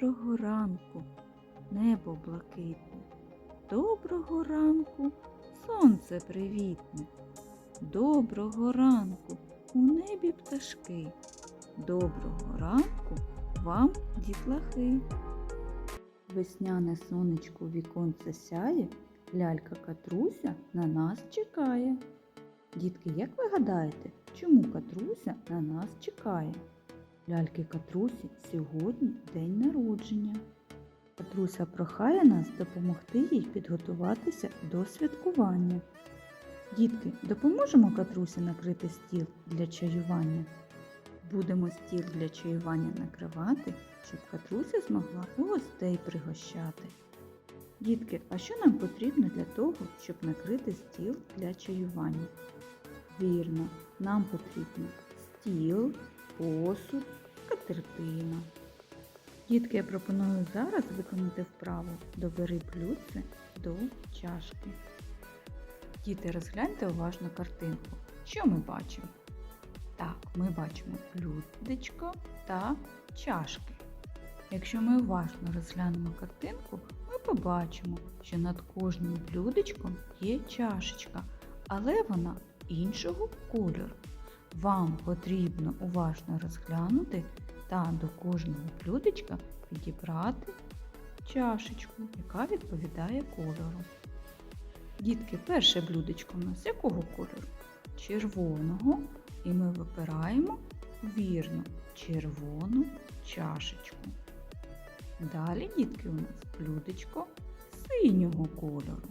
Доброго ранку, небо блакитне. Доброго ранку, сонце привітне. Доброго ранку, у небі пташки. Доброго ранку вам, дітлахи. Весняне сонечко віконце сяє, лялька Катруся на нас чекає. Дітки, як ви гадаєте, чому Катруся на нас чекає? Ляльки Катрусі сьогодні день народження. Катруся прохає нас допомогти їй підготуватися до святкування. Дітки, допоможемо Катрусі накрити стіл для чаювання. Будемо стіл для чаювання накривати, щоб Катруся змогла гостей пригощати. Дітки, а що нам потрібно для того, щоб накрити стіл для чаювання? Вірно, нам потрібно стіл, посуд, скатертина. Дітки, я пропоную зараз виконати вправу Добери блюдце до чашки. Діти, розгляньте уважно картинку. Що ми бачимо? Так, ми бачимо блюдечко та чашки. Якщо ми уважно розглянемо картинку, ми побачимо, що над кожним блюдечком є чашечка, але вона іншого кольору. Вам потрібно уважно розглянути та до кожного блюдечка підібрати чашечку, яка відповідає кольору. Дітки, перше блюдечко у нас якого кольору? Червоного. І ми вибираємо вірно червону чашечку. Далі, дітки, у нас блюдечко синього кольору.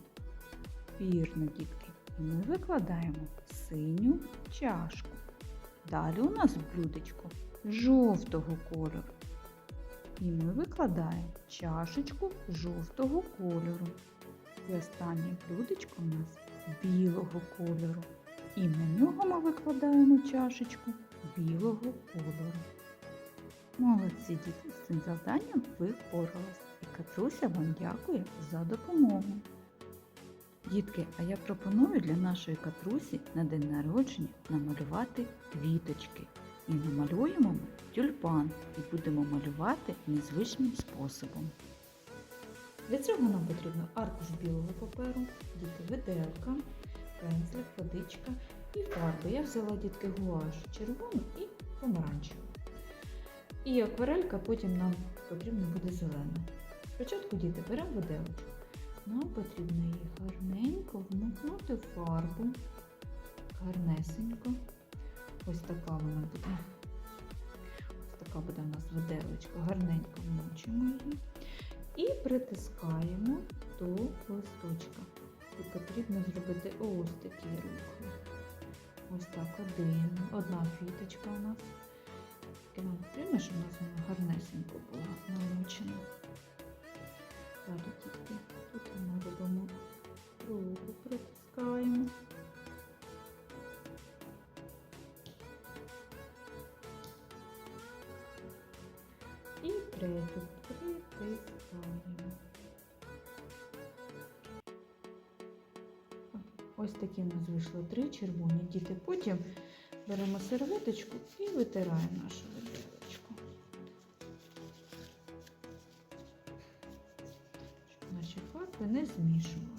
Вірно, дітки. Ми викладаємо синю чашку. Далі у нас блюдечко жовтого кольору. І ми викладаємо чашечку жовтого кольору. І останнє блюдечко у нас білого кольору. І на нього ми викладаємо чашечку білого кольору. Молодці діти, з цим завданням ви впоралися. І Катруся вам дякує за допомогу. Дітки, а я пропоную для нашої катрусі на день народження намалювати квіточки. І намалюємо ми тюльпан і будемо малювати незвичним способом. Для цього нам потрібно аркуш білого паперу, діти виделка, пензлик, водичка і фарби. Я взяла дітки гуаш червону і помаранчеву. І акварелька потім нам потрібно буде зелена. Спочатку діти беремо виделочку. Нам потрібно її гарненько вмикнути в фарбу. Гарнесенько. Ось така вона буде. Ось така буде у нас виделочка. Гарненько вмочимо її. І притискаємо до листочка. І потрібно зробити ось такі рухи. Ось так один. Одна квіточка у нас. І нам потрібно, щоб у нас вона гарнесенько була намочена. Тут Ось такі у нас вийшло три червоні діти. Потім беремо серветочку і витираємо нашу виделочку. Щоб наші фарби не змішувалися.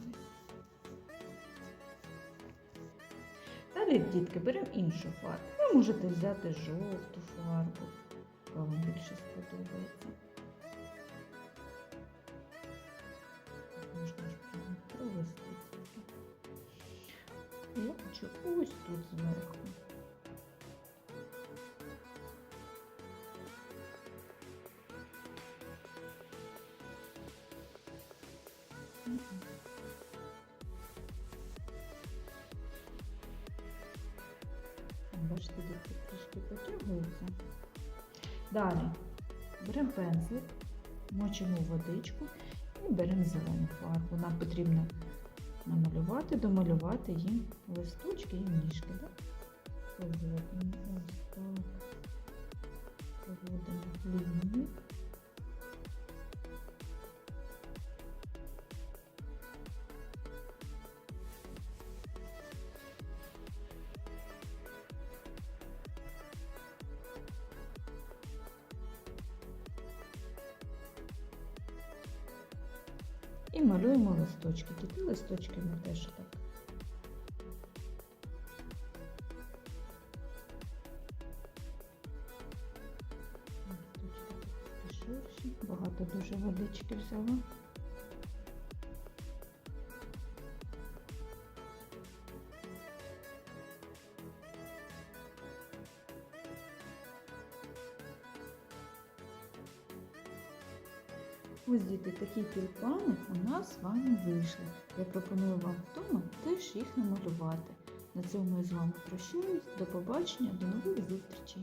Далі, дітки, беремо іншу фарбу. Ви можете взяти жовту фарбу, вам більше сподобається. Можна ж провести. Я хочу ось тут зверху. Бачите, дітки трішки потягуються. Далі беремо пензлик, мочимо водичку і беремо зелену фарбу. Нам потрібно намалювати, домалювати їм листочки і ніжки. Так? Ось так. Проводимо лінію. І малюємо листочки. Такі листочки ми теж так. Багато дуже водички взяла. Ось діти, такі тюльпани у нас з вами вийшли. Я пропоную вам вдома теж їх намалювати. На цьому я з вами прощаюсь. До побачення, до нових зустрічей!